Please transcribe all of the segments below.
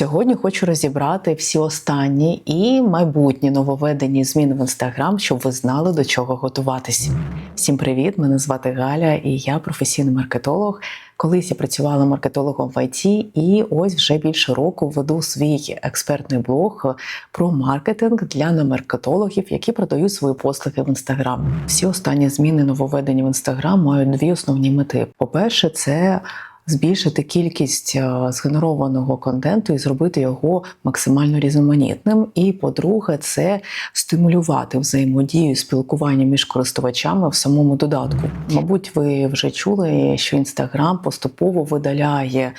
Сьогодні хочу розібрати всі останні і майбутні нововведені зміни в інстаграм, щоб ви знали до чого готуватись. Всім привіт! Мене звати Галя, і я професійний маркетолог. Колись я працювала маркетологом в ІТ, і ось вже більше року веду свій експертний блог про маркетинг для немаркетологів, які продають свої послуги в інстаграм. Всі останні зміни нововведені в інстаграм мають дві основні мети. По-перше, це збільшити кількість е, згенерованого контенту і зробити його максимально різноманітним. І по-друге, це стимулювати взаємодію спілкування між користувачами в самому додатку. Мабуть, ви вже чули, що Інстаграм поступово видаляє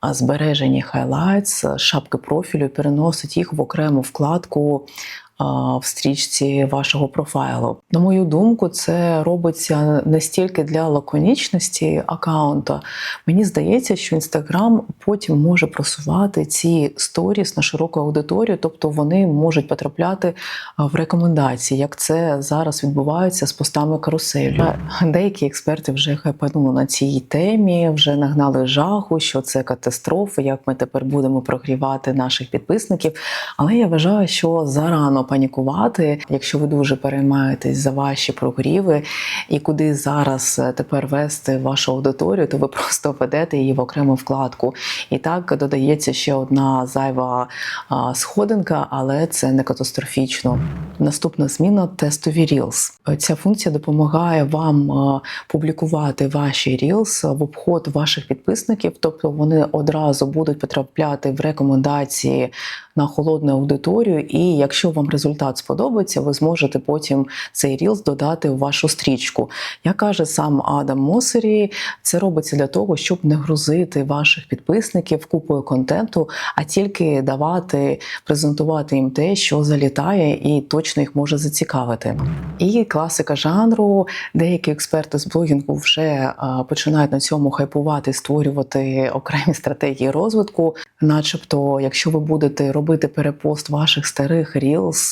а, збережені хайлайтс, шапки профілю, переносить їх в окрему вкладку в стрічці вашого профайлу. На мою думку, це робиться не стільки для лаконічності аккаунта. Мені здається, що Інстаграм потім може просувати ці сторіс на широку аудиторію, тобто вони можуть потрапляти в рекомендації, як це зараз відбувається з постами каруселю. Деякі експерти вже хайпанули на цій темі, вже нагнали жаху, що це катастрофа, як ми тепер будемо прогрівати наших підписників. Але я вважаю, що зарано панікувати, якщо ви дуже переймаєтесь за ваші прогріви і куди зараз е, тепер вести вашу аудиторію, то ви просто ведете її в окрему вкладку. І так додається ще одна зайва сходинка, але це не катастрофічно. Наступна зміна тестові Reels. Ця функція допомагає вам публікувати ваші Reels в обход ваших підписників, тобто вони одразу будуть потрапляти в рекомендації на холодну аудиторію. І якщо вам результат сподобається, ви зможете потім цей Reels додати у вашу стрічку. Як каже сам Адам Мосері, це робиться для того, щоб не грузити ваших підписників купою контенту, а тільки давати, презентувати їм те, що залітає, і точно їх може зацікавити. І класика жанру, деякі експерти з блогінгу вже починають на цьому хайпувати, створювати окремі стратегії розвитку. Начебто, якщо ви будете робити перепост ваших старих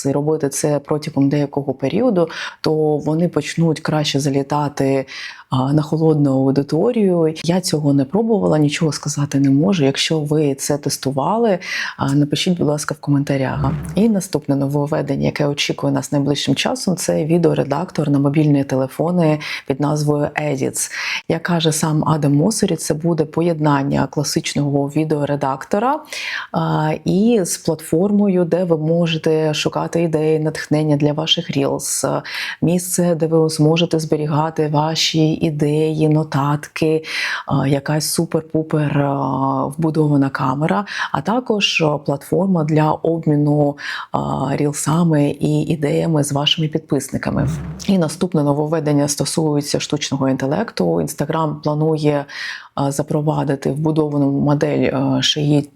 І робити це протягом деякого періоду, то вони почнуть краще залітати на холодну аудиторію. Я цього не пробувала, нічого сказати не можу. Якщо ви це тестували, напишіть, будь ласка, в коментарях. І наступне нововведення, яке очікує нас найближчим часом, це відеоредактор на мобільні телефони під назвою Edits. Як каже сам Адам Мосері, це буде поєднання класичного відеоредактора і з платформою, де ви можете шукати ідеї, натхнення для ваших Reels, місце, де ви зможете зберігати ваші ідеї, нотатки, якась супер-пупер вбудована камера, а також платформа для обміну рілсами і ідеями з вашими підписниками. І наступне нововведення стосується штучного інтелекту. Інстаграм планує запровадити вбудовану модель шиї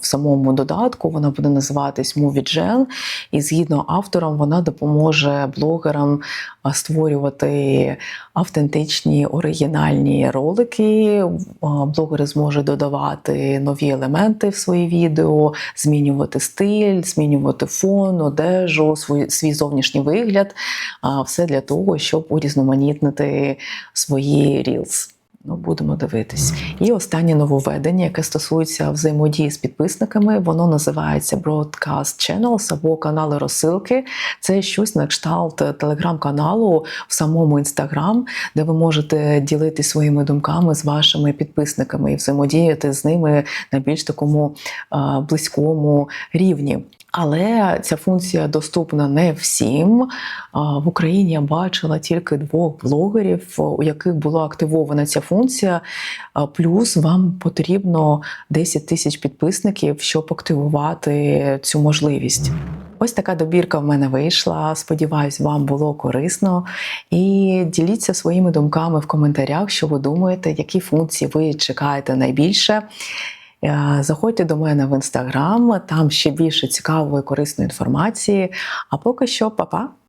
в самому додатку. Вона буде називатись MovieGen. І згідно авторам, вона допоможе блогерам створювати автентичні оригінальні ролики. Блогери зможуть додавати нові елементи в свої відео, змінювати стиль, змінювати фон, одежу, свій, свій зовнішній вигляд. Все для того, щоб урізноманітнити свої Reels. Ну, будемо дивитись. І останнє нововведення, яке стосується взаємодії з підписниками, воно називається Broadcast Channels або канали розсилки. Це щось на кшталт телеграм-каналу в самому інстаграм, де ви можете ділитися своїми думками з вашими підписниками і взаємодіяти з ними на більш такому близькому рівні. Але ця функція доступна не всім. В Україні я бачила тільки двох блогерів, у яких була активована ця функція. Плюс вам потрібно 10 тисяч підписників, щоб активувати цю можливість. Ось така добірка в мене вийшла. Сподіваюсь, вам було корисно. І діліться своїми думками в коментарях, що ви думаєте, які функції ви чекаєте найбільше. Е, Заходьте до мене в інстаграм, там ще більше цікавої корисної інформації. А поки що, па-па!